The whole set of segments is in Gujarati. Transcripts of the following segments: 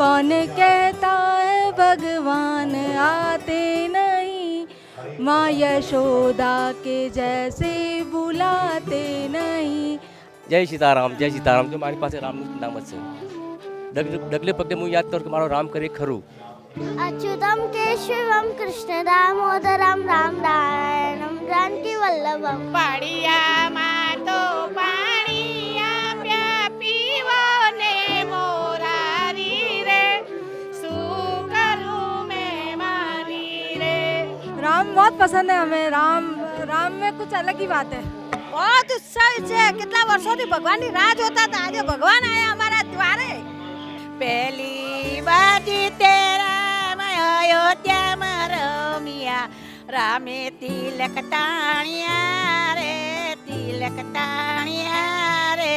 कौन कहता है भगवान आते नहीं माँ यशोदा के जैसे बुलाते नहीं જય સીતારામ જય સીતારામ જો મારી પાસે રામનું નામ જ છે ડગ- ડગલે પગલે હું યાદ કરું કે મારો રામ કરે ખરું अच्युतम केशवम कृष्ण दामोदरम राम नारायणम जानकी वल्लभम પાડિયામાં बहुत पसंद है हमें। राम રામ में कुछ अलग ही बात है। बहुत ઉત્સવ છે કેટલા વર્ષો વર્ષોથી ભગવાનની રાહ જોતા હતા આજે ભગવાન આયા અમારા દ્વારે પહેલી બાજી તેરા અયોધ્યામાં રમિયા રામે તિલક તાણિયા રે તિલક તાણિયા રે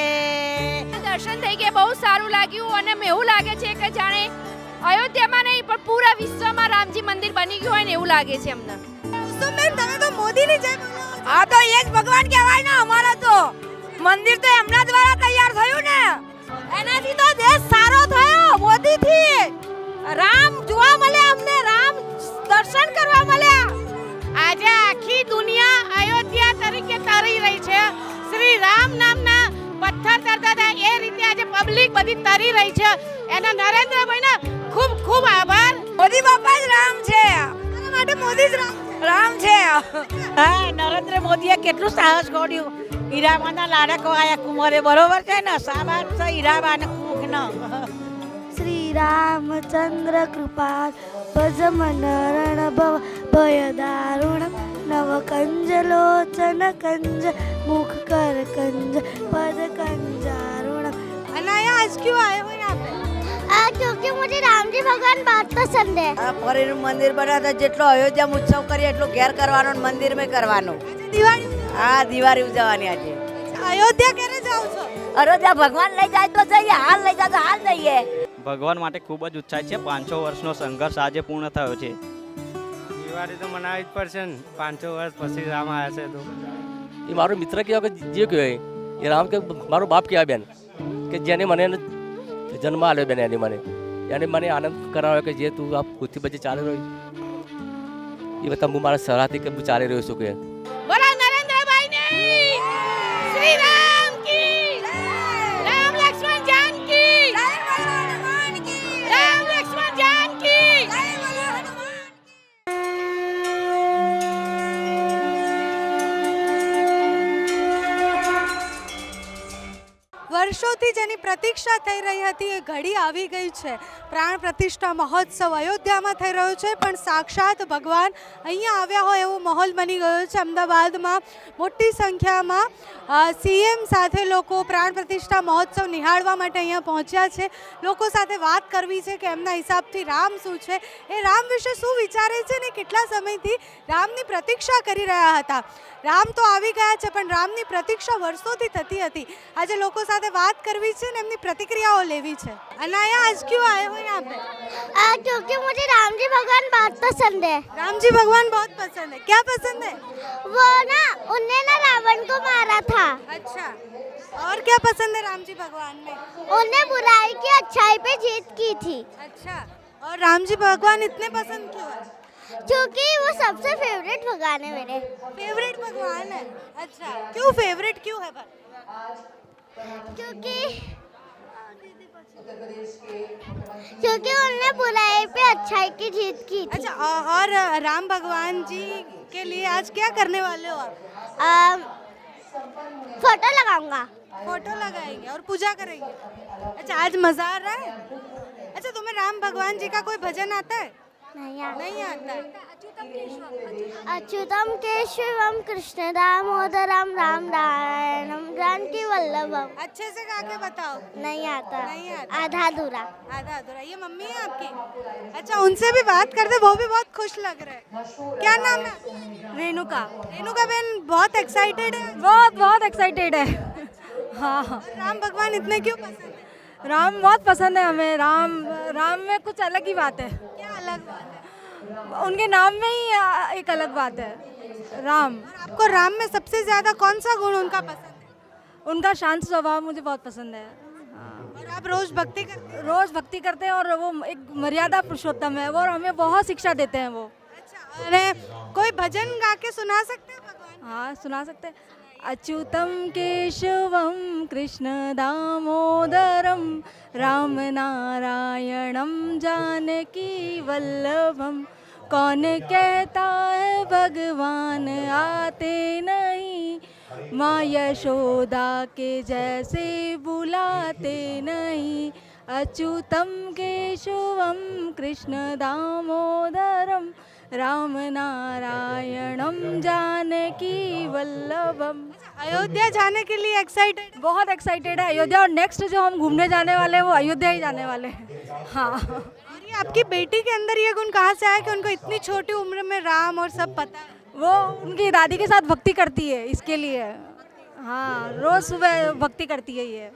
દર્શન થઈ ગયા બહુ સારું લાગ્યું અને મને એવું લાગે છે કે જાણે અયોધ્યામાં નહીં પણ પૂરા વિશ્વમાં રામજી મંદિર બની ગયું હોય ને એવું લાગે છે અમને. સુમેન તમે તો મોદીની જય હા તો એ જ ભગવાન કહેવાય ને અમારા તો. મંદિર તો એમના દ્વારા તૈયાર થયું ને. એનાથી તો દેશ સારો થયો મોદીથી. રામ જોવા મળ્યા અમને રામ દર્શન કરવા મળ્યા. આજે આખી દુનિયા અયોધ્યા તરીકે તરી રહી છે. શ્રી રામ નામના પથ્થર તરતા હતા એ રીતે આજે પબ્લિક બધી તરી રહી છે. એના નરેન્દ્રભાઈનો ખૂબ ખૂબ આભાર. મોદી બાપા જ રામ છે. માટે મોદી જ રામ રામ છે. હા નરેન્દ્ર મોદીએ કેટલું સાહસ ગોડ્યું હીરાબાના લાડકો આયા કુંવરે બરોબર છે ને? સાબાદ છે હીરાબાને કુકનો શ્રી રામચંદ્ર કૃપા ભજ મન ભવ ભય દારુણ નવ કંજ લોચન કંજ મુખ કર કંજ પદ કંજારુણ અને આજ ક્યું આવ્યો જોકે મને રામજી ભગવાન વાત પસંદ હે. આ ફરીનું મંદિર બનાવતા જેટલો અયોધ્યા ઉત્સવ કરીએ એટલો ઘેર કરવાનો મંદિર મે કરવાનો. દિવાળી હા દિવાળી ઉજવવાની આજે. અયોધ્યા ક્યારે જાવ છો? અયોધ્યા ભગવાન લઈ જાય તો જઈએ હાલ લઈ જાય તો હાલ જઈએ. ભગવાન માટે ખૂબ જ ઉત્સાહ છે. પાંચસો વર્ષનો સંઘર્ષ આજે પૂર્ણ થયો છે. દિવાળી તો મનાવી જ પડશે ને. પાંચસો વર્ષ પછી રામ આવ્યા છે તો. એ મારો મિત્ર કહેવાય કે જે કહેવાય એ રામ કે મારો બાપ કહેવાય બેન કે જેને મને જન્મ આવ્યો બેન એની મને. એને મને આનંદ કરાવ્યો કે જે તું આ પૃથ્વી પછી ચાલી રહ્યો એ બધા હું મારા સરાહથી કે હું ચાલી રહ્યો છું કે. બોલા વર્ષોથી જેની પ્રતીક્ષા થઈ રહી હતી, એ ઘડી આવી ગઈ છે. પ્રાણ પ્રતિષ્ઠા મહોત્સવ અયોધ્યામાં થઈ રહ્યો છે, પણ સાક્ષાત ભગવાન અહીંયા આવ્યા હોય એવો માહોલ બની ગયો છે. અમદાવાદમાં મોટી સંખ્યામાં સીએમ સાથે લોકો પ્રાણ પ્રતિષ્ઠા મહોત્સવ નિહાળવા માટે અહીંયા પહોંચ્યા છે. લોકો સાથે વાત કરવી છે કે એમના હિસાબથી રામ શું છે? એ રામ વિશે શું વિચારે છે ને કેટલા સમયથી રામની પ્રતીક્ષા કરી રહ્યા હતા? રામ તો આવી ગયા છે, પણ રામની પ્રતીક્ષા વર્ષોથી થતી હતી. આજે લોકો સાથે વાત કરવી છે ને એમની પ્રતિક્રિયાઓ લેવી છે? अनाया आज क्यों आए हो यहाँ पे आ, क्योंकि मुझे राम जी भगवान बहुत पसंद है राम जी भगवान बहुत पसंद है क्या पसंद है वो ना उनने ना रावण को मारा था। अच्छा और क्या पसंद है राम जी भगवान में उन्हें बुराई की अच्छाई पे जीत की थी। अच्छा और राम जी भगवान इतने पसंद क्यों है? क्योंकि वो सबसे फेवरेट भगवान है मेरे। फेवरेट भगवान है? अच्छा क्यों फेवरेट क्यों है पर क्योंकि क्योंकि उन्होंने बुराई पे अच्छाई की जीत की थी। अच्छा औ- और राम भगवान जी के लिए आज क्या करने वाले हो आप? अम, फ़ोटो लगाऊँगा। फ़ोटो लगाएँगे और पूजा करेंगे। अच्छा आज मज़ा आ रहा है? अच्छा तुम्हें राम भगवान जी का कोई भजन आता है? नहीं यार नहीं आता अच्युतम केशवम कृष्ण दामोदरम राम नारायणम जानकी वल्लभम। अच्छे से गा के बताओ। नहीं आता। नहीं आता। आधा अधूरा। आधा अधूरा। ये मम्मी है आपकी? अच्छा उनसे भी बात करते वो भी बहुत खुश लग रहे हैं। क्या नाम है? रेणुका। रेणुका बहन बहुत एक्साइटेड है? बहुत बहुत एक्साइटेड है। हाँ हाँ। राम भगवान इतने क्यों पसंद है? राम बहुत पसंद है हमें। राम राम में कुछ अलग ही बात है। क्या अलग बात है उनके नाम में ही एक अलग बात है। राम। आपको राम में सबसे ज़्यादा कौन सा गुण उनका पसंद है? उनका शांत स्वभाव मुझे बहुत पसंद है। हाँ। और आप रोज भक्ति करते रोज भक्ति करते हैं और वो एक मर्यादा पुरुषोत्तम है वो और हमें बहुत शिक्षा देते हैं वो। अच्छा अरे कोई भजन गा के सुना सकते हैं भगवान? हाँ सुना सकते हैं। अच्युतम केशवम कृष्ण दामोदरम राम नारायणम जानकी वल्लभम कौन कहता है भगवान आते नहीं माँ यशोदा के जैसे बुलाते नहीं अच्युतम केशवम कृष्ण दामोदरम राम नारायणम जानकी वल्लभम। अयोध्या जाने के लिए एक्साइटेड बहुत एक्साइटेड है अयोध्या और नेक्स्ट जो हम घूमने जाने वाले हैं वो अयोध्या ही जाने वाले हैं। हाँ। और ये आपकी बेटी के अंदर ये गुण कहाँ से आया कि उनको इतनी छोटी उम्र में राम और सब पता है? वो उनकी दादी के साथ भक्ति करती है इसके लिए। हाँ रोज सुबह भक्ति करती है ये।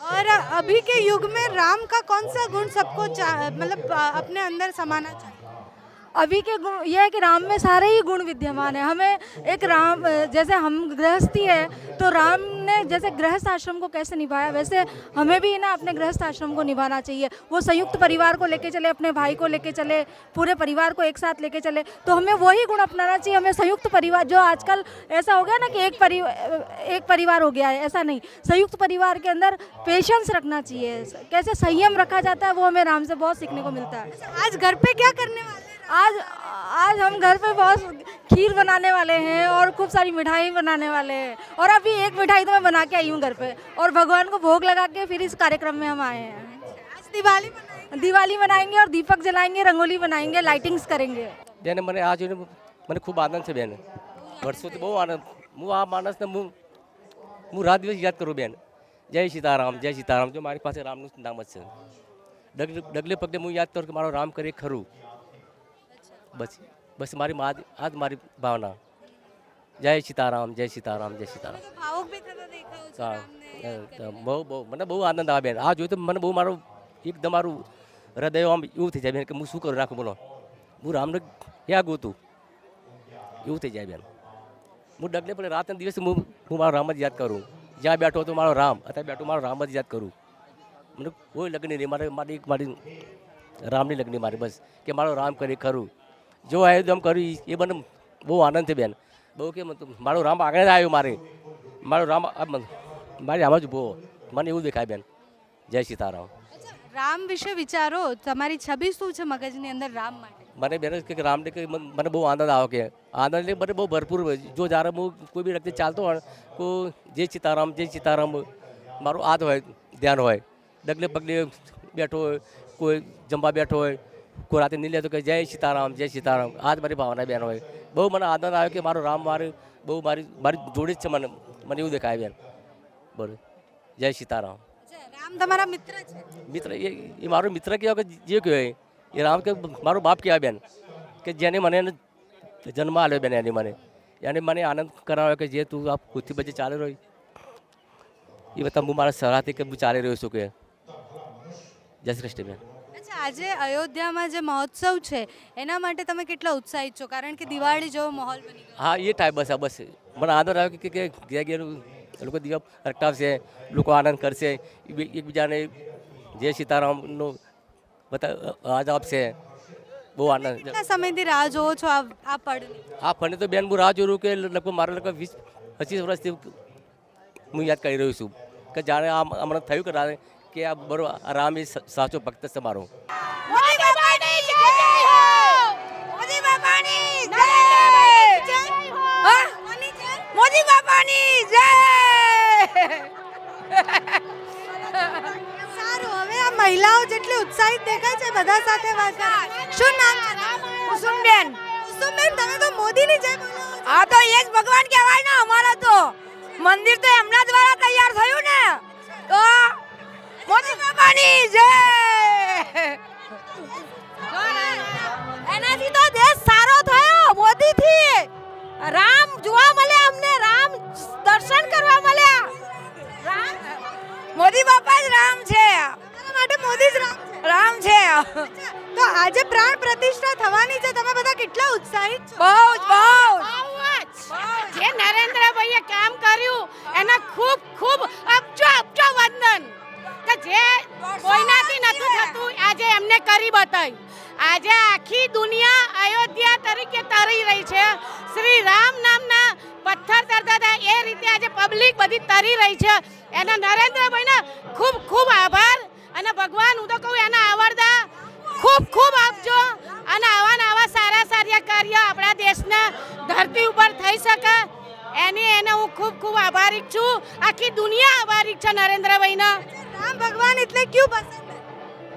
और अभी के युग में राम का कौन सा गुण सबको मतलब अपने अंदर समाना चाहिए? अभी के गुण, ये है कि राम में सारे ही गुण विद्यमान है। हमें एक राम, जैसे हम गृहस्थी है तो राम ने जैसे गृहस्थ आश्रम को कैसे निभाया? वैसे हमें भी ना अपने गृहस्थ आश्रम को निभाना चाहिए। वो संयुक्त परिवार को लेके चले, अपने भाई को लेके चले, पूरे परिवार को एक साथ लेके चले तो हमें वही गुण अपनाना चाहिए। हमें संयुक्त परिवार, जो आजकल ऐसा हो गया ना कि एक परिवार एक परिवार हो गया है, ऐसा नहीं। संयुक्त परिवार के अंदर पेशेंस रखना चाहिए। कैसे संयम रखा जाता है, वो हमें राम से बहुत सीखने को मिलता है। आज घर पे क्या करने वाले आज आज हम घर पे बहुत खीर बनाने वाले हैं और खूब सारी मिठाई बनाने वाले हैं। और अभी एक मिठाई तो मैं बना के आई हूँ घर पे। और भगवान को भोग लगा के फिर इस कार्यक्रम में हम आए हैं। आज दिवाली दिवाली मनाएँगे और दीपक जलाएँगे रंगोली बनाएँगे लाइटिंग्स करेंगे। बहन मैंने आज मैंने खूब आनंद से बहन वर्षों तो बहुत आनंद। मुँह आप मानस ने मुँह मुँह रात दिवस याद करो बहन। जय सीताराम जय सीताराम। जो हमारे पास राम नाम से। डगले पगले मुँह याद करो कि मारो राम करे खरू। બસ બસ મારી આ આજ મારી ભાવના. જય સીતારામ જય સીતારામ જય સીતારામ. બહુ બહુ મને બહુ આનંદ આવે. બેન આ જોયું તો મને બહુ મારું એકદમ મારું હૃદય આમ એવું થઈ જાય બેન કે હું શું કરું? રાખું બોલો. હું રામને ક્યાં હતું એવું થઈ જાય બેન. હું ડગલે પણ રાતના દિવસે હું હું મારો રામ જ યાદ કરું. જ્યાં બેઠો હતો મારો રામ અત્યારે બેઠો મારો રામ જ યાદ કરું. મને કોઈ લગ્ન નહીં. મારે મારી એક મારી રામની લગ્ન મારી બસ. કે મારો રામ કરી ખરું? જો આયોજન કર્યું એ મને બહુ આનંદ છે બેન. બહુ કે મારું રામ આગળ આવ્યો મારે. મારું રામ મારી આમ જ બહુ. મને એવું દેખાય બેન. જય સીતારામ. રામ વિશે વિચારો તમારી છબી શું છે મગજની અંદર રામ માટે? મને બેન કે રામને કે મને બહુ આનંદ આવે કે. આનંદ એટલે મને બહુ ભરપૂર. જો જ્યારે હું કોઈ બી રીતે ચાલતો હોય તો જય સીતારામ જય સીતારામ મારું આદ હોય ધ્યાન હોય. ડગલે પગલે બેઠો હોય કોઈ જમવા બેઠો હોય કોઈ રાતે નહીં લેતો કે જય સીતારામ જય સીતારામ. આ જ મારી ભાવના બેન હોય. બહુ મને આનંદ આવ્યો કે મારો રામ મારે બહુ મારી મારી જોડે જ છે મને મને એવું દેખાય બેન. બરોબર જય સીતારામ. રામ તમારા મિત્ર છે? મિત્ર એ મારો મિત્ર કહેવાય કે જે કહેવાય એ? રામ કે મારો બાપ કહેવાય બેન? કે જેને મને એને જન્મ આવ્યો બેન એની મને. એને મને આનંદ કરાવ્યો કે જે તું આ પૃથ્વી બચે ચાલી રહ્યો એ બધા હું મારા સરાહથી કે હું ચાલી રહ્યો છું કે જય શ્રી કૃષ્ણ બેન. આજે અયોધ્યામાં જે મહોત્સવ છે એના માટે તમે કેટલા ઉત્સાહિત છો? કારણ કે દિવાળી જેવો માહોલ બની ગયો. હા એ ટાઈપ બસ આ બસ. મને આદર આવ્યો કે ઘેર ઘેર એ લોકો દીવા પ્રગટાવશે લોકો આનંદ કરશે એકબીજાને જય સીતારામનો બધા આજ આપશે. બહુ આનંદ. કેટલા સમયથી રાહ જોવો છો આ આ પડની આ ફંડે તો બેન હું રાહ જોયું કે લગભગ મારા લગભગ વીસ પચીસ વર્ષથી હું યાદ કરી રહ્યો છું. કે જાણે આ હમણાં થયું કે કે આ બરો આ રામ એ સ- સાચો ભક્ત છે મારો. મોદી બાપાની જય હો! મોદી બાપાની જય! હા? મોદી બાપાની જય! સારું હવે આ મહિલાઓ જેટલી ઉત્સાહિત દેખાય છે બધા સાથે વાત કરો. શું નામ કુસુમબેન. કુસુમબેન તમે તો મોદીની જય બોલો છો. આ તો એ જ ભગવાન કહેવાય ને અમારા તો. મંદિર તો એમના દ્વારા તૈયાર થયું ને. તો મોદી બાપાની જય! એનાથી તો દેશ સારો થયો મોદીથી. રામ જોવા મળ્યા અમને રામ દર્શન કરવા મળ્યા. રામ મોદી બાપા જ રામ છે. માટે મોદી જ રામ છે. રામ છે. તો આજે પ્રાણ પ્રતિષ્ઠા થવાની છે. તમે બધા કેટલા ઉત્સાહિત છો? બહુ બહુ જે. નરેન્દ્રભાઈએ કામ કર્યું એના ખૂબ ખૂબ અબજો અબજો વંદન. આજે કરી બતાવ્યું આજે આખી દુનિયા અયોધ્યા તરીકે તરી રહી છે. શ્રી રામ નામના પથ્થર તરતા હતા એ રીતે આજે પબ્લિક બધી તરી રહી છે. એના નરેન્દ્રભાઈના ખૂબ ખૂબ આભાર અને ભગવાન, હું તો કહું એના આવડતા ખૂબ ખૂબ આપજો. અને આવા આવા સારા સારા કાર્ય આપણા દેશના ધરતી ઉપર થઈ શકે. એની એને હું ખૂબ ખૂબ આભારી છું. આખી દુનિયા આભારી છે નરેન્દ્રભાઈના. રામ ભગવાન એટલે કયું પસંદ?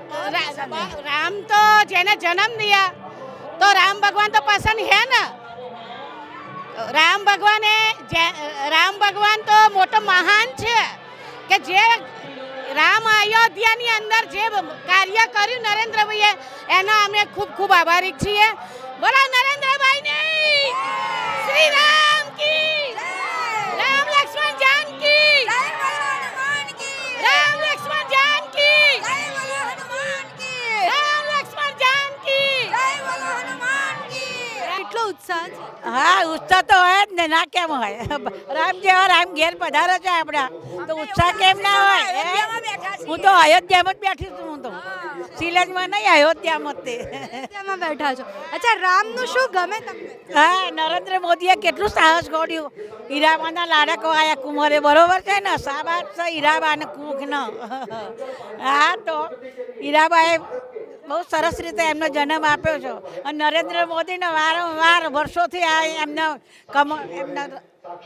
રામ તો જેને જન્મ દિયા, તો રામ ભગવાન તો પસંદ હે ને? રામ ભગવાને રામ ભગવાન તો મોટો મહાન છે કે જે રામ અયોધ્યાની અંદર જે કાર્ય કર્યું નરેન્દ્રભાઈએ, એનો અમે ખૂબ ખૂબ આભારી છીએ. બોલો નરેન્દ્રભાઈને શ્રી રામ કી ઉત્સાહ હા ઉત્સાહ તો હોય જ ને ના કેમ હોય? રામ જેવા રામ ઘેર પધારો છે આપણા. તો ઉત્સાહ કેમ ના હોય હું? તો અયોધ્યામાં જ બેઠી છું હું તો. સિલેજમાં નહીં અયોધ્યામાં તે. બેઠા છો. અચ્છા રામનું શું ગમે તમને? હા નરેન્દ્ર મોદીએ કેટલું સાહસ ગોડ્યું હીરાબાના લાડકો આયા કુંવરે બરોબર છે ને? સાબાદ છે હીરાબાને કુંખનો હા તો હીરાબાએ બહુ સરસ રીતે એમનો જન્મ આપ્યો છે. અને નરેન્દ્ર મોદીને વારંવાર વર્ષોથી આ એમને કમ એમના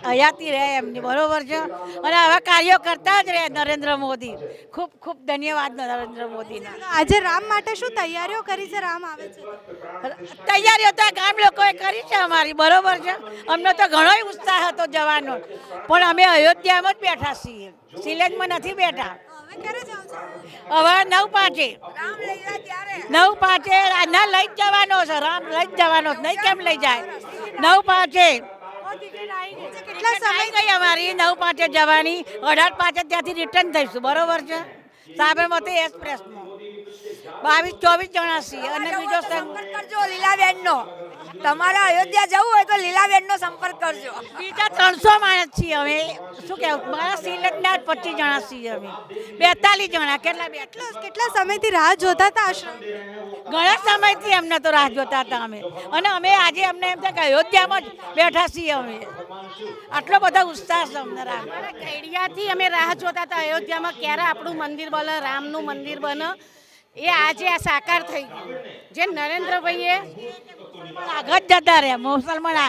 હયાતી રહે એમની બરોબર છે? અને આવા કાર્યો કરતા જ રહે નરેન્દ્ર મોદી. ખૂબ ખૂબ ધન્યવાદ નરેન્દ્ર મોદીના. આજે રામ માટે શું તૈયારીઓ કરી છે? રામ આવે છે. તૈયારીઓ તો ગામ લોકોએ કરી છે અમારી બરોબર છે? અમને તો ઘણો ઉત્સાહ હતો જવાનો. પણ અમે અયોધ્યામાં જ બેઠા છીએ. સિલેજમાં નથી બેઠા. હવે નવ પાંચે. નવ પાંચે ન લઈ જ જવાનો છે રામ લઈ જ જવાનો નહીં કેમ લઈ જાય? નવ પાંચે. કેટલા સમય ગઈ અમારી નવ પાંચે જવાની અઢાર પાંચે ત્યાંથી રિટર્ન થઈશું બરોબર છે? સાબરમતી એક્સપ્રેસમાં બાવીસ ચોવીસ જણા છીએ અને બીજો સંપર્ક કરજો લીલાબેનનો. તમારે અયોધ્યા જવું હોય તો લીલાબેનનો સંપર્ક કરજો. બીજા ત્રણસો માણસ છીએ અમે. શું કહેવું? મારા જ પચીસ જણા છીએ અમે. બેતાલીસ જણા. કેટલા બેટલો કેટલા કેટલા સમયથી રાહ જોતા હતા આશ્રમ? ઘણા સમયથી અમને તો રાહ જોતા હતા અમે. અને અમે આજે અમને એમ થાય કે અયોધ્યામાં જ બેઠા છીએ અમે. આટલો બધો ઉત્સાહ છે અમને રાહ. કૈડિયાથી અમે રાહ જોતા હતા અયોધ્યામાં ક્યારે આપણું મંદિર બને રામનું મંદિર બને. એ આજે આ સાકાર થઈ ગયું. જે નરેન્દ્રભાઈએ આગળ જતા રહ્યા મુસલમાન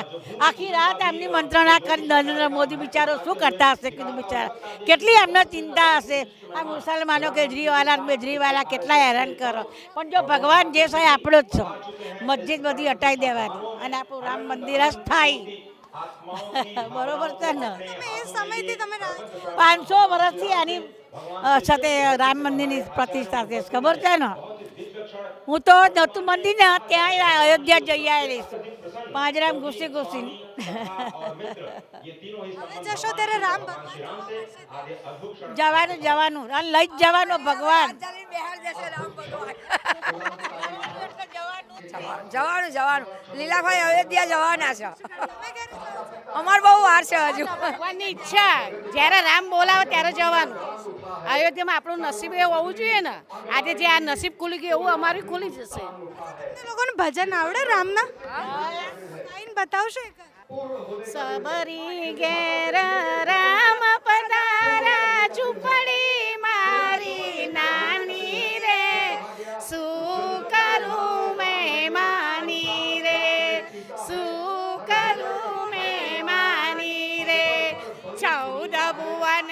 આખી રાત એમની મંત્રણા કરી નરેન્દ્ર મોદી બિચારો શું કરતા હશે કીધું બિચારા. કેટલી એમને ચિંતા હશે. આ મુસલમાનો કેજરીવાલા બેજરીવાલા કેટલા હેરાન કરો. પણ જો ભગવાન જે છે એ આપણો જ છે. મસ્જિદ બધી હટાવી દેવાની અને આપણું રામ મંદિર જ થાય. બરોબર છે ને? તમે એ સમયથી તમે પાંચસો વર્ષથી આની સાથે રામ મંદિરની પ્રતિષ્ઠા છે. ખબર છે ને? હું તો નતું મંદિર ને ત્યાં અયોધ્યા જઈ આવેલી છું. પાંજરામ ઘૂસી ઘૂસી જશો ત્યારે રામ ભગવાન જોવા જવાનું જવાનું. અને લઈ જ જવાનું ભગવાન. જવાનું જવાનું. લીલાભાઈ અયોધ્યા જવાના છો? અમાર બહુ વાર છે હજુ. ભગવાનની ઈચ્છા. જ્યારે રામ બોલાવે ત્યારે જવાનું. અયોધ્યામાં આપણું નસીબ એવું હોવું જોઈએ ને. આજે જે આ નસીબ ખુલી ગયું એવું અમારું ખુલી જશે. લોકોને ભજન આવડે રામના? બતાવશે બતાવશો સબરી ઘેર રામ પધારા ચૂપડી મારી નાની રે. શું કરું મેં માની રે? શું કરું મેં માની રે? ચૌદ ભુવન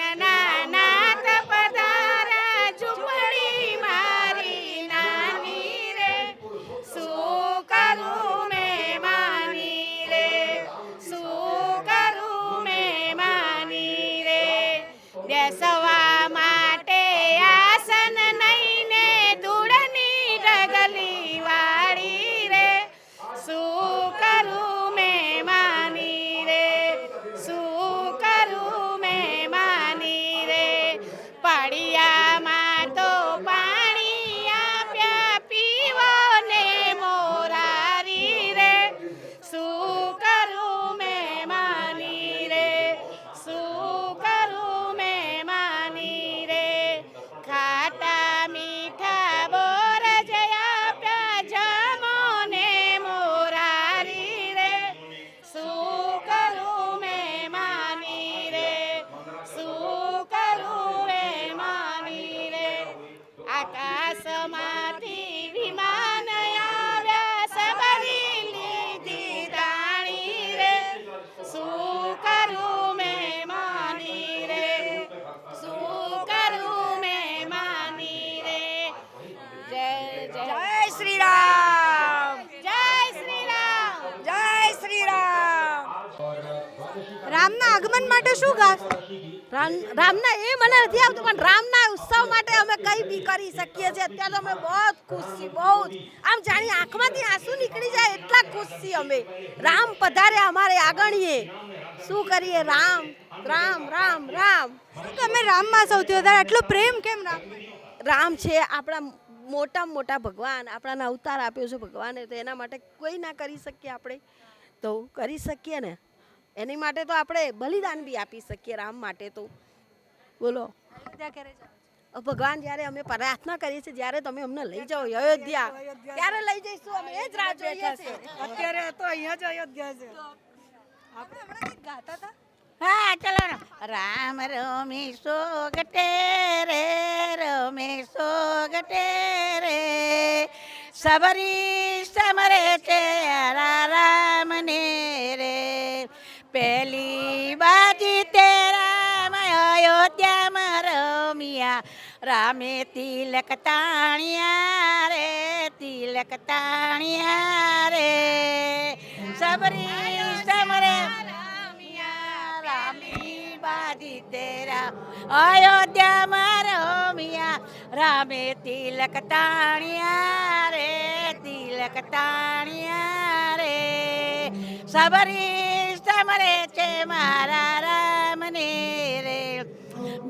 રામના એ મને નથી આવતું પણ રામના ઉત્સવ માટે અમે કઈ બી કરી શકીએ છીએ. અત્યારે અમે બહુ ખુશ છીએ બહુ જ. આમ જાણી આંખમાંથી આંસુ નીકળી જાય એટલા ખુશ છીએ અમે. રામ પધારે અમારે આગળીએ શું કરીએ? રામ રામ રામ રામ. તમે રામમાં સૌથી વધારે આટલો પ્રેમ કેમ રામ રામ છે આપણા મોટામાં મોટા ભગવાન આપણાને અવતાર આપ્યો છે ભગવાને તો એના માટે કોઈ ના કરી શકીએ આપણે? તો કરી શકીએ ને? એની માટે તો આપણે બલિદાન બી આપી શકીએ રામ માટે તો. બોલો? ભગવાન જ્યારે અમે પ્રાર્થના કરીએ છીએ જ્યારે તમે અમને લઈ જાઓ અયોધ્યા ત્યારે લઈ જઈશું અમે એ જ રાહ જોઈએ છીએ. અત્યારે તો અહીંયા જ અયોધ્યા છે. આપણે હમણાં ગાતા હતા? હા ચલો રામ રમી સોગટે રે રમે સોગટે રે. સબરી સમરે છે રામ ને રે. પહેલી રામ અયોધ્યામાં રમ્યા રામે તિલક તાણિયા રે, તિલક તાણિયા રે. સબરી સમરે. બાજી તેરા. અયોધ્યામાં રમ્યા રામે તિલક તાણિયા રે, તિલક તાણિયા રે. સબરી સમરે છે મારા રે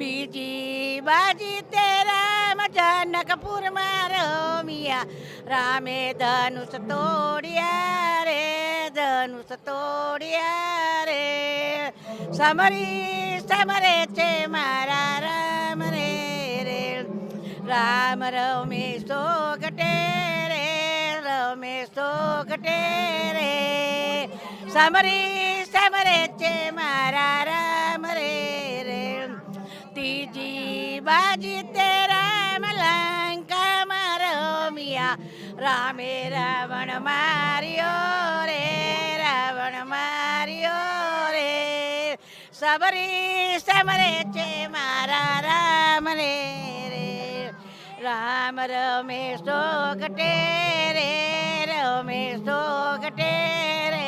બીજી બાજી તે રામ જનકપુરમાં રમ્યા રામે ધનુષ તોડ્યા રે, ધનુષ તોડ્યા રે. સમરી સમરે છે મારા રામ રે રે. રામ રમે સોગટે રે રમે સોગટે રે સમરી સમરે છે મારા રામ રે રે. ત્રીજી બાજી તે રામ લંકામાં રમ્યા રામે રાવણ માર્યો રે, રાવણ માર્યો રે. સબરી સમરે છે મારા રામ રે રે. રામ રમે સોગટે રે, રમે સોગટે રે.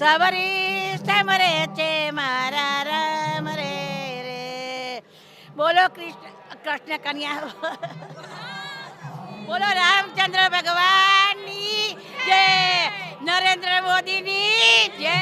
સબરી સમરે છે મારા રામ બોલો કૃષ્ણ કૃષ્ણ કન્યા. બોલો રામચંદ્ર ભગવાનની જય, નરેન્દ્ર મોદીની જય.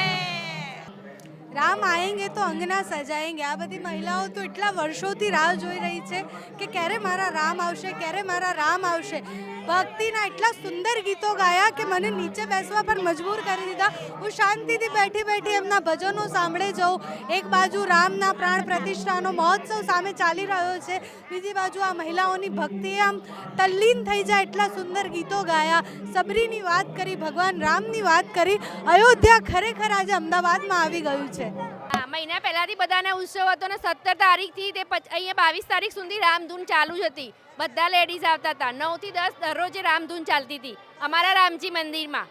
રામ આવેંગે તો અંગના સજાયેંગે. આ બધી મહિલાઓ તો એટલા વર્ષોથી રાહ જોઈ રહી છે કે ક્યારે મારા રામ આવશે, ક્યારે મારા રામ આવશે. ભક્તિના એટલા સુંદર ગીતો ગાયા કે મને નીચે બેસવા પર મજબૂર કરી દીધા. હું શાંતિથી બેઠી બેઠી એમના ભજનો સાંભળે જઉં. એક બાજુ રામના પ્રાણ પ્રતિષ્ઠાનો મહોત્સવ સામે ચાલી રહ્યો છે. બીજી બાજુ આ મહિલાઓની ભક્તિ આમ તલ્લીન થઈ જાય એટલા સુંદર ગીતો ગાયા. સબરીની વાત કરી, ભગવાન રામની વાત કરી. અયોધ્યા ખરેખર આજે અમદાવાદમાં આવી ગયું છે. મહિના પહેલાંથી બધાને ઉત્સવ હતો ને સત્તર તારીખથી તે અહીંયા બાવીસ તારીખ સુધી રામધૂન ચાલુ જ હતી. બધા લેડીઝ આવતા હતા. નવથી દસ દરરોજે રામધૂન ચાલતી હતી અમારા રામજી મંદિરમાં.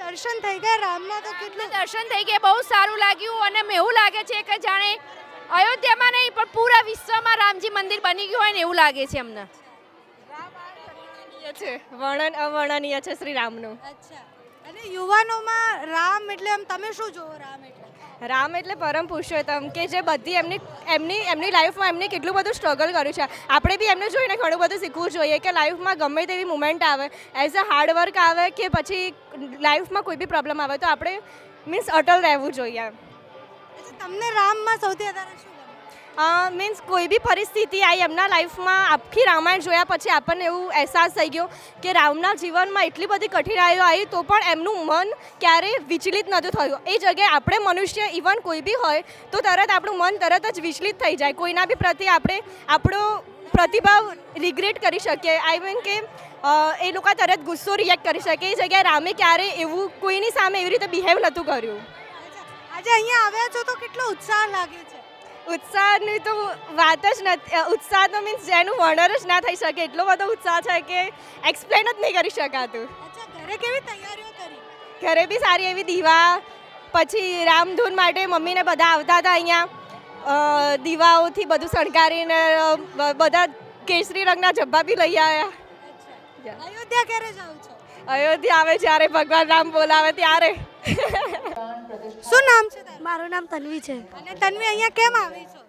દર્શન થઈ ગયા રામના તો કેટલું? દર્શન થઈ ગયા. બહુ સારું લાગ્યું અને મેં એવું લાગે છે કે જાણે અયોધ્યામાં નહીં પણ પૂરા વિશ્વમાં રામજી મંદિર બની ગયું હોય ને એવું લાગે છે અમને. છે. વર્ણન અવર્ણનીય છે શ્રી રામનું. અચ્છા. અને યુવાનોમાં રામ એટલે આમ તમે શું જોવો રામ એટલે? રામ એટલે પરમ પુરુષોત્તમ કે જે બધી એમની એમની એમની લાઈફમાં એમને કેટલું બધું સ્ટ્રગલ કર્યું છે. આપણે બી એમને જોઈને ઘણું બધું શીખવું જોઈએ કે લાઈફમાં ગમે તેવી મુમેન્ટ આવે એઝ અ હાર્ડવર્ક આવે કે પછી લાઈફમાં કોઈ બી પ્રોબ્લેમ આવે તો આપણે મીન્સ અટલ રહેવું જોઈએ. તમને રામમાં સૌથી વધારે શું મીન્સ કોઈ બી પરિસ્થિતિ આવી એમના લાઈફમાં આખી રામાયણ જોયા પછી આપણને એવું અહેસાસ થઈ ગયો કે રામના જીવનમાં એટલી બધી કઠિનાઈઓ આવી તો પણ એમનું મન ક્યારેય વિચલિત નથી થયું. એ જગ્યાએ આપણે મનુષ્ય ઇવન કોઈ બી હોય તો તરત આપણું મન તરત જ વિચલિત થઈ જાય. કોઈના બી પ્રત્યે આપણે આપણો પ્રતિભાવ રિગ્રેટ કરી શકીએ. આઈ મીન કે એ લોકો તરત ગુસ્સો રિએક્ટ કરી શકે. એ જગ્યાએ રામે ક્યારેય એવું કોઈની સામે એવી રીતે બિહેવ નહોતું કર્યું. આજે અહીંયા આવ્યા છો તો કેટલો ઉત્સાહ લાગે છે. ઉત્સાહની તો વાત જ નથી ઉત્સાહ તો મીન્સ જેનું વર્ણન જ ના થઈ શકે એટલો બધો ઉત્સાહ છે કે એક્સપ્લેન જ નહીં કરી શકાતું. ઘરે કેવી તૈયારીઓ કરી? ઘરે બી સારી એવી દીવા પછી રામધૂન માટે મમ્મીને બધા આવતા હતા અહીંયા. દીવાઓથી બધું શણગારીને બધા કેસરી રંગના જબ્બા બી લઈ આવ્યા. અયોધ્યા ક્યારે જાઉં છો? અયોધ્યા આવે જ્યારે ભગવાન રામ બોલાવે ત્યારે. શું નામ છે મારું નામ તન્વી છે. અને તન્વી અહીંયા કેમ આવી છો?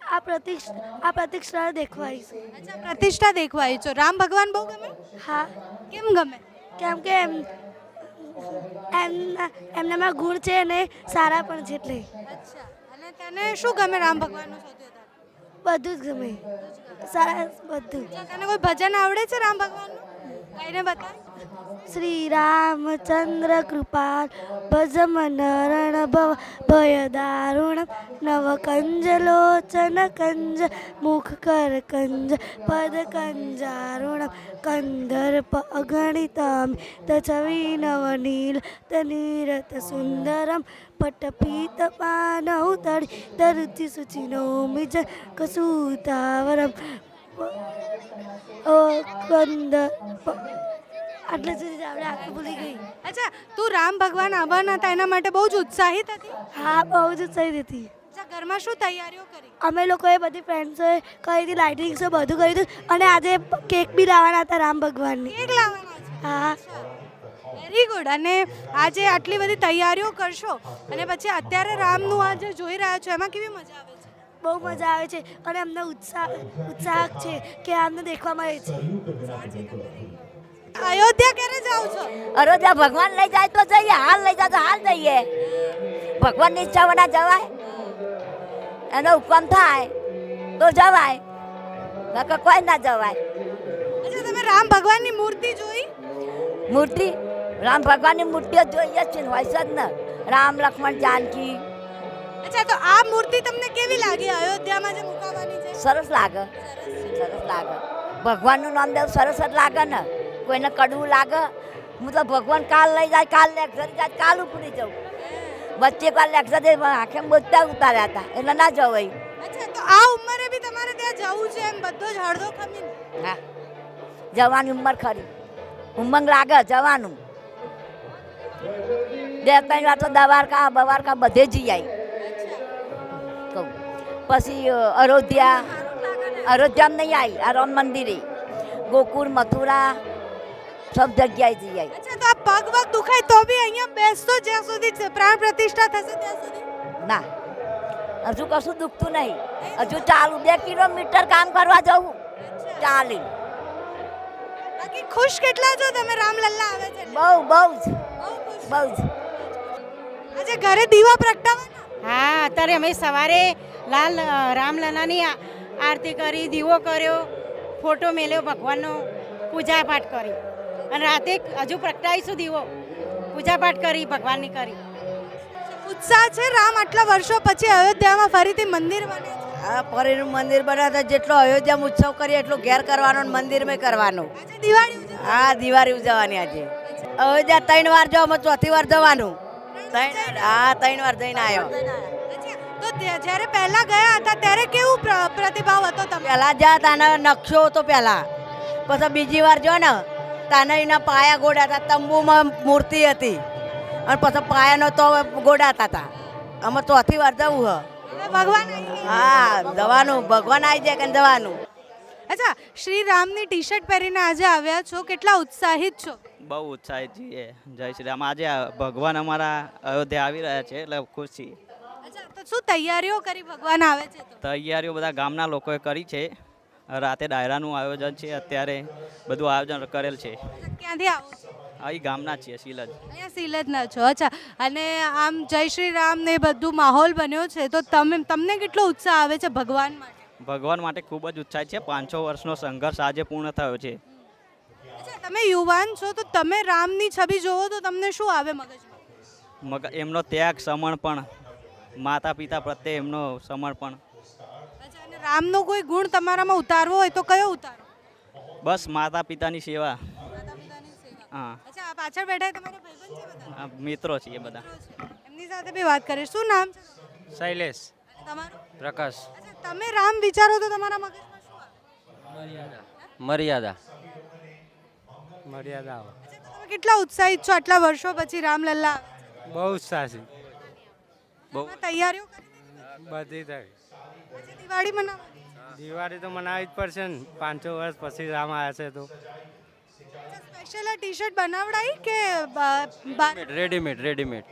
આ પ્રતિષ્ઠા આ પ્રતિષ્ઠા દેખવા આવીશું અચ્છા પ્રતિષ્ઠા દેખવા આવી છો. રામ ભગવાન બહુ ગમે? હા. કેમ ગમે? કેમ કે એમ એમના એમનામાં ગુણ છે અને સારા પણ છે એટલે. અચ્છા. અને તને શું ગમે રામ ભગવાનનું બધું જ ગમે. સારા બધું. તને કોઈ ભજન આવડે છે રામ ભગવાનનું? ગાઈને બતાવ શ્રી રામચંદ્ર કૃપાલ ભજ મનરણ ભવ ભય દારુણ નવ કંજ લોચન કંજ મુખ કર કંજ પદ કંજારુણ કંદર્પ અગણિતમ તછવિ નવ નીલ તનિરત સુંદરમ પટપીત પાનૌ તડી તરુચિ સુચિનો મિજ કસૂતાવરમ ઓ કંદ આટલે સુધી આપણે આખું ભૂલી ગઈ અચ્છા તું રામ ભગવાન આવવાના હતા એના માટે બહુ જ ઉત્સાહિત હતી? હા બહુ જ સહી હતી. ઘરમાં શું તૈયારીઓ કરી? અમે લોકોએ બધી ફ્રેન્ડ્સોએ કરી હતી છે બધું કર્યું હતું અને આજે કેક બી લાવવાના હતા રામ ભગવાનની. કેક લાવવાના હા. વેરી ગુડ અને આજે આટલી બધી તૈયારીઓ કરશો અને પછી અત્યારે રામનું આજે જોઈ રહ્યા છો એમાં કેવી મજા આવે બહુ મજા આવે છે અને અમને ઉત્સાહ ઉત્સાહ છે કે આમને દેખવા મળે છે. અયોધ્યા ક્યારે જાવ છો? અયોધ્યા ભગવાન લઈ જાય તો જઈએ હાલ લઈ જાય તો હાલ જઈએ. ભગવાનની ઈચ્છા વના જવાય એનો હુકમ થાય તો જવાય નકર કોઈ ના જવાય. અચ્છા તમે રામ ભગવાનની મૂર્તિ જોઈ? મૂર્તિ? રામ ભગવાનની મૂર્તિઓ જોઈએ જ છે ને હોય છે જ ને. રામ લક્ષ્મણ જાનકી અચ્છા તો આ મૂર્તિ તમને કેવી લાગી? અયોધ્યામાં જે મુકાવાની છે? સરસ લાગે. સરસ લાગે. ભગવાનનું નામ દેવું સરસ જ લાગે ને. કોઈને કડવું લાગે. હું તો ભગવાન કાલ લઈ જાય કાલ લેક્ચર જાય કાલ ઉપડી જાઉં. વચ્ચે કાલ લેક્ચર દે આંખે બધા ઉતાર્યા હતા. એટલે ના જવાય. અચ્છા તો આ ઉંમરે બી તમારે ત્યાં જવું છે એમ? બધો જ હળદો ખમી હા. જવાની ઉંમર ખરી. ઉમંગ લાગે જવાનું. બે ત્રણ વાર તો દવારકા બવારકા બધે જઈ આવી પછી અયોધ્યા અયોધ્યા નહીં આવી આ રામ મંદિરે. ગોકુળ મથુરા સબ જગ્યાએ જઈ આવી અચ્છા તો આ પગ વગ દુખાય તો બી અહીંયા બેસતો જ્યાં સુધી પ્રાણ પ્રતિષ્ઠા થશે ત્યાં સુધી? ના. હજુ કશું દુખતું નહીં. હજુ ચાલુ બે કિલોમીટર કામ કરવા જવું. ચાલી. બાકી ખુશ કેટલા છો તમે રામલલ્લા આવે છે બહુ બહુ જ. બહુ બહુ જ. આજે ઘરે દીવા પ્રગટાવવાના? હા અત્યારે અમે સવારે લાલ રામલલાની આ- આરતી કરી દીવો કર્યો ફોટો મેલ્યો ભગવાનનો પૂજાપાઠ કરી. અને રાતે હજુ પ્રગટાવીશું દીવો. પૂજાપાઠ કરી ભગવાનની કરી. ઉત્સાહ છે રામ આટલા વર્ષો પછી અયોધ્યામાં ફરીથી મંદિર બને આ ફરીનું મંદિર બનાવતા જેટલો અયોધ્યામાં ઉત્સવ કરીએ એટલું ઘેર કરવાનો મંદિરમાં કરવાનું. દિવાળી હા દિવાળી ઉજવવાની આજે. અયોધ્યા ત્રણ વાર જવા ચોથી વાર જવાનું. ત્રણ હા ત્રણ વાર જઈને આવ્યો. જ્યારે પહેલા ગયા હતા ત્યારે કેવું પ્ર- પ્રતિભાવ હતો તમે પહેલા જ્યાં તાના નકશો હતો પહેલા. પછી બીજી વાર જો ને તાના એના પાયા ગોડાતા તંબુમાં મૂર્તિ હતી. અને પછી પાયાનો તો ગોડાતા હતા અમે ચોથી વાર જવું હ. ભગવાન હા જવાનું. ભગવાન આવી જાય કે જવાનું? અચ્છા શ્રી રામની ટી શર્ટ પહેરીને આજે આવ્યા છો? કેટલા ઉત્સાહિત છો? બહુ ઉત્સાહિત છીએ. જય શ્રી રામ આજે ભગવાન અમારા અયોધ્યા આવી રહ્યા છે એટલે ખુશ છીએ. શું તૈયારીઓ કરી ભગવાન આવે છે તો? તૈયારીઓ બધા ગામના લોકોએ કરી છે. રાતે ડાયરાનું આયોજન છે અત્યારે બધું આયોજન કરેલ છે. ક્યાંથી આવો છો? અહીં ગામના જ છીએ શીલજ અહીંયા સિલજના છો અચ્છા. અને આમ જય શ્રી રામ ને એ બધું માહોલ બન્યો છે તો તમે તમને કેટલો ઉત્સાહ આવે છે ભગવાન માટે? ભગવાન માટે ખૂબ જ ઉત્સાહિત છે. પાંચસો વર્ષનો સંઘર્ષ આજે પૂર્ણ થયો છે. અચ્છા તમે યુવાન છો તો તમે રામની છબી જોવો તો તમને શું આવે મગજમાં? મગ એમનો ત્યાગ સમર્પણ. માતા પિતા પ્રત્યે એમનો સમર્પણ. રામનો કોઈ ગુણ તમારામાં ઉતારવો હોય તો કયો ઉતારો? બસ માતા પિતાની સેવા. હા. અચ્છા પાછળ બેઠા તમારા ભાઈબંધ છે બધા? મિત્રો છીએ બધા. એમની સાથે બી વાત કરીશ શું નામ છે શૈલેષ. તમારું? પ્રકાશ. અચ્છા તમે રામ વિચારો તો તમારા મગજમાં શું આવે? મર્યાદા. મર્યાદા. અચ્છા તમે કેટલા ઉત્સાહિત છો આટલા વર્ષો પછી રામલલ્લા બહુ ઉત્સાહ. છે બહુ તૈયારીઓ બધી થઈ દિવાળી મનાવવાની દિવાળી તો મનાવી જ પડશે ને. પાંચસો વર્ષ પછી રામ આવ્યા છે તો. સ્પેશિયલ ટી શર્ટ બનાવડાઈ કે રેડીમેડ રેડીમેડ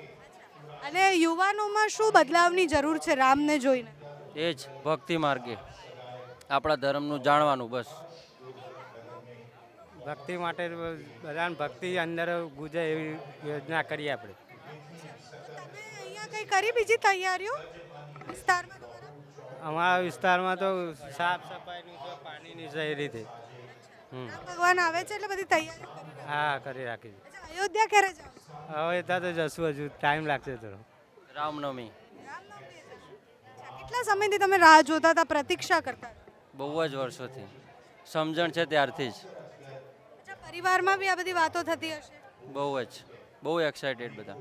અને યુવાનોમાં શું બદલાવની જરૂર છે રામને જોઈને? એ જ ભક્તિ માર્ગે. આપણા ધર્મનું જાણવાનું બસ. ભક્તિ માટે બધાને ભક્તિ અંદર ગુજે એવી યોજના કરીએ આપણે. અહીંયા કરી બીજી તૈયારીઓ? વિસ્તારમાં અમારા વિસ્તારમાં તો સાફ સફાઈનું છે પાણીની છે એ રીતે. હમ. ભગવાન આવે છે એટલે બધી તૈયારી હા કરી રાખી અયોધ્યા ક્યારે જાવ હવે ત્યાં તો જશું હજુ ટાઈમ લાગશે થોડો. રામનવમી. કેટલા સમયથી તમે રાહ જોતા હતા પ્રતીક્ષા કરતા બહુ જ વર્ષોથી. સમજણ છે ત્યારથી જ. પરિવારમાં બી આ બધી વાતો થતી હશે? બહુ જ. બહુ એક્સાઇટેડ બધા.